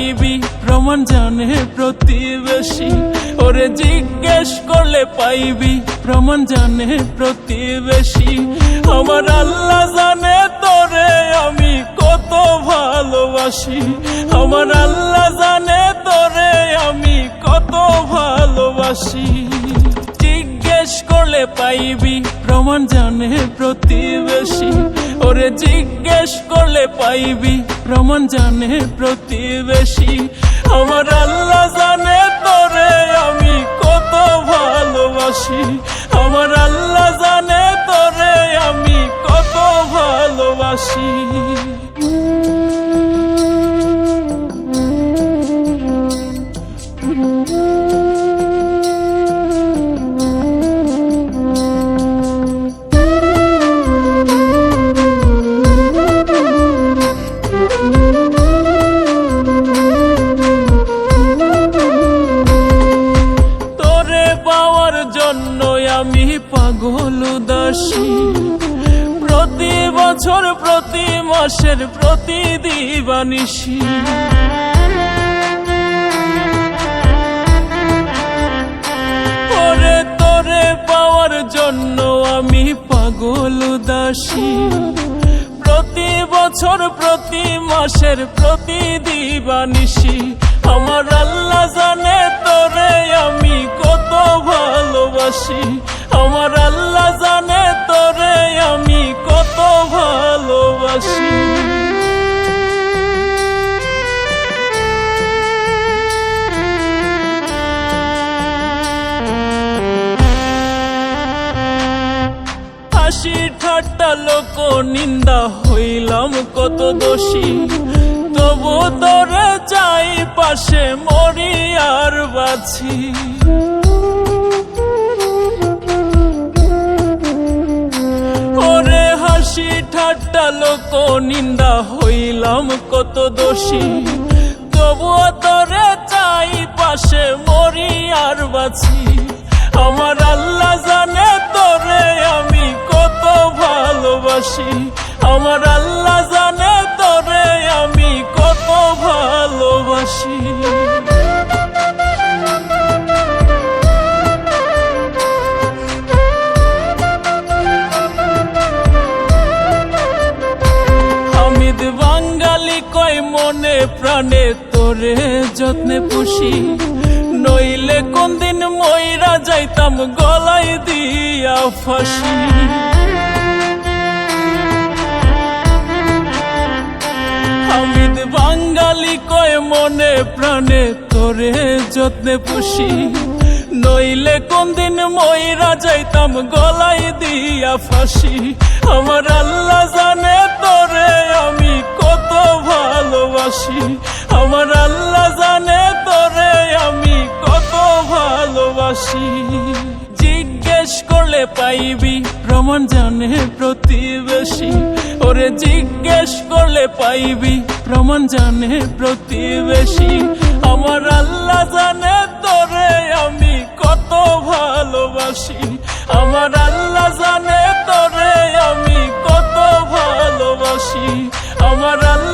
চাইবি প্রমাণ জানে প্রতিবেশী। ওরে জিজ্ঞেস করলে পাইবি? প্রমাণ জানে প্রতিবেশী। আমার আল্লাহ জানে তোরে, আমি কত ভালোবাসি। আমার আল্লাহ জানে তোরে, আমি কত ভালোবাসি। জিজ্ঞেস করলে পাইবি? প্রমাণ জানে প্রতিবেশী। ওরে জিজ্ঞেস করলে পাইবি প্রমাণ জানে প্রতিবেশী। আমার আল্লাহ জানে তোরে আমি কত ভালোবাসি। আমার আল্লাহ জানে তোরে আমি কত ভালোবাসি। তোরে আমি পাগল দাসী। প্রতি বছর, প্রতি মাসের প্রতি দিবানিসি ওরে তোরে পাওয়ার জন্য আমি পাগল দাসী। প্রতি বছর, প্রতি মাসের প্রতি দিবানিসি আমার আল্লাহ জানে তোরে আমি কত ভালোবাসি আমার আল্লাহ জানে তোরে আমি কত ভালোবাসি। হাসি ঠাট্টা লোক নিন্দা হইলাম, কত দোষী। তবু তোরে চাই পাশে মরি আর বাছি ঠাট্টা লোক, নিন্দা হইলাম, কত দোষী। তবুও তোরে চাই, পাশে মরি আর বাছি আমার আল্লাহ জানে তোরে আমি কত ভালোবাসি। আমার আল্লাহ জানে তোরে আমি কত ভালোবাসি। প্রাণে তোরে যত্নে পুষি। নইলে কোন দিন ময়রা যাইতাম গলাই দিয়া ফাঁসি। হামিদ বাঙ্গালি কয়, মনে প্রাণে তোরে যত্নে পুষি। নইলে কোন দিন ময়রা যাইতাম গলাই দিয়া ফাঁসি। আমার আল্লাহ বেশি জিজ্ঞেস করলে পাইবি প্রমাণ জানে প্রতিবেশী। ওরে জিজ্ঞেস করলে পাইবি প্রমাণ জানে প্রতিবেশী। আমার আল্লাহ জানে তোরে আমি কত ভালোবাসি। আমার আল্লাহ জানে তোরে আমি কত ভালোবাসি। আমার আল্লাহ